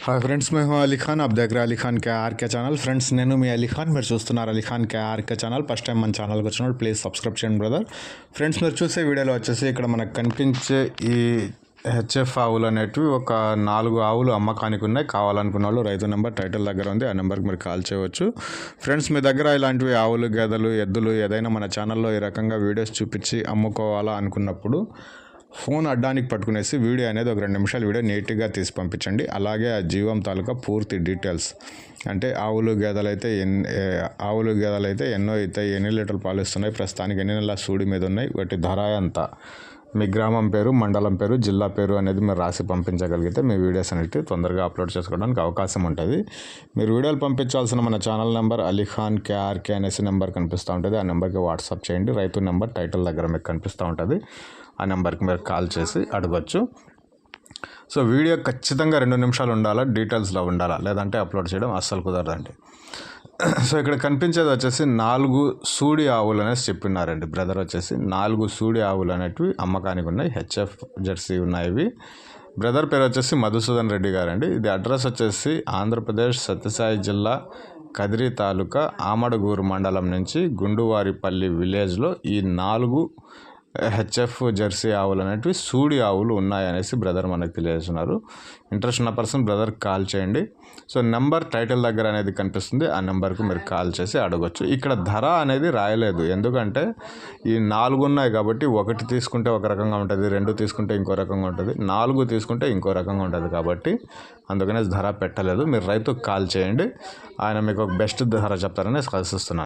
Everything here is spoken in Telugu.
హాయ్ ఫ్రెండ్స్ మేము అలీ ఖాన్ అబ్ దగ్గర Ali Khan K RK channel friends నేను మీ అలీ ఖాన్ మీరు చూస్తున్నారు Ali Khan K RK channel first time మన ఛానల్కి వచ్చినప్పుడు ప్లీజ్ సబ్స్క్రైబ్ చేయండి బ్రదర్ ఫ్రెండ్స్ మీరు చూసే వీడియోలో వచ్చేసి ఇక్కడ మనకు కనిపించే ఈ హెచ్ఎఫ్ ఆవులు అనేటివి ఒక నాలుగు ఆవులు అమ్మకానికి ఉన్నాయి కావాలనుకున్న వాళ్ళు రైతు నెంబర్ టైటిల్ దగ్గర ఉంది ఆ నెంబర్కి మీరు కాల్ చేయవచ్చు ఫ్రెండ్స్ మీ దగ్గర ఇలాంటివి ఆవులు గేదెలు ఎద్దులు ఏదైనా మన ఛానల్లో ఈ రకంగా వీడియోస్ చూపించి అమ్ముకోవాలా అనుకున్నప్పుడు ఫోన్ అడ్డానికి పట్టుకునేసి వీడియో అనేది ఒక రెండు నిమిషాలు వీడియో నీట్గా తీసి పంపించండి. అలాగే ఆ జీవం తాలూకా పూర్తి డీటెయిల్స్. అంటే ఆవులు గేదెలు అయితే ఎన్ని ఆవులు గేదెలు అయితే ఎన్నో అవుతాయి ఎన్ని లీటర్లు పాలిస్తున్నాయి ప్రస్తుతానికి ఎన్ని నెలల సూడి మీద ఉన్నాయి వాటి ధర ఎంత? మీ గ్రామం పేరు మండలం పేరు జిల్లా పేరు అనేది మీరు రాసి పంపించగలిగితే మీ వీడియోస్ అనేవి తొందరగా అప్లోడ్ చేసుకోవడానికి అవకాశం ఉంటుంది. మీరు వీడియోలు పంపించాల్సిన మన channel number Alikhan K R K అనేసి నెంబర్ కనిపిస్తూ ఉంటుంది. ఆ నెంబర్కి వాట్సాప్ చేయండి. రైతు నెంబర్ టైటిల్ దగ్గర మీకు కనిపిస్తూ ఉంటుంది. ఆ నెంబర్కి మీరు కాల్ చేసి అడగచ్చు. సో వీడియో ఖచ్చితంగా రెండు నిమిషాలు ఉండాలా? డీటెయిల్స్లో ఉండాలా? లేదంటే అప్లోడ్ చేయడం అస్సలు కుదరదండి. సో ఇక్కడ కనిపించేది వచ్చేసి నాలుగు సూడి ఆవులు అనేసి చెప్పినారండి. బ్రదర్ వచ్చేసి నాలుగు సూడి ఆవులు అనేటివి అమ్మకానికి ఉన్నాయి హెచ్ఎఫ్ జెర్సీ ఉన్నాయి ఇవి. బ్రదర్ పేరు వచ్చేసి మధుసూదన్ రెడ్డి గారండి. ఇది అడ్రస్ వచ్చేసి ఆంధ్రప్రదేశ్ సత్యసాయి జిల్లా కదిరి తాలూకా ఆమడగూరు మండలం నుంచి గుండువారిపల్లి విలేజ్లో ఈ నాలుగు హెచ్ఎఫ్ జెర్సీ ఆవులు అనేటివి సూడి ఆవులు ఉన్నాయనేసి బ్రదర్ మనకు తెలియజేస్తున్నారు. ఇంట్రెస్ట్ ఉన్న పర్సన్ బ్రదర్ కాల్ చేయండి. సో నెంబర్ టైటిల్ దగ్గర అనేది కనిపిస్తుంది. ఆ నెంబర్కి మీరు కాల్ చేసి అడగొచ్చు. ఇక్కడ ధర అనేది రాయలేదు. ఎందుకంటే ఈ నాలుగు ఉన్నాయి కాబట్టి ఒకటి తీసుకుంటే ఒక రకంగా ఉంటుంది రెండు తీసుకుంటే ఇంకో రకంగా ఉంటుంది నాలుగు తీసుకుంటే ఇంకో రకంగా ఉంటుంది కాబట్టి అందుకనే ధర పెట్టలేదు. మీరు రైతుకు కాల్ చేయండి. ఆయన మీకు ఒక బెస్ట్ ధర చెప్తారని ఆశిస్తున్నాను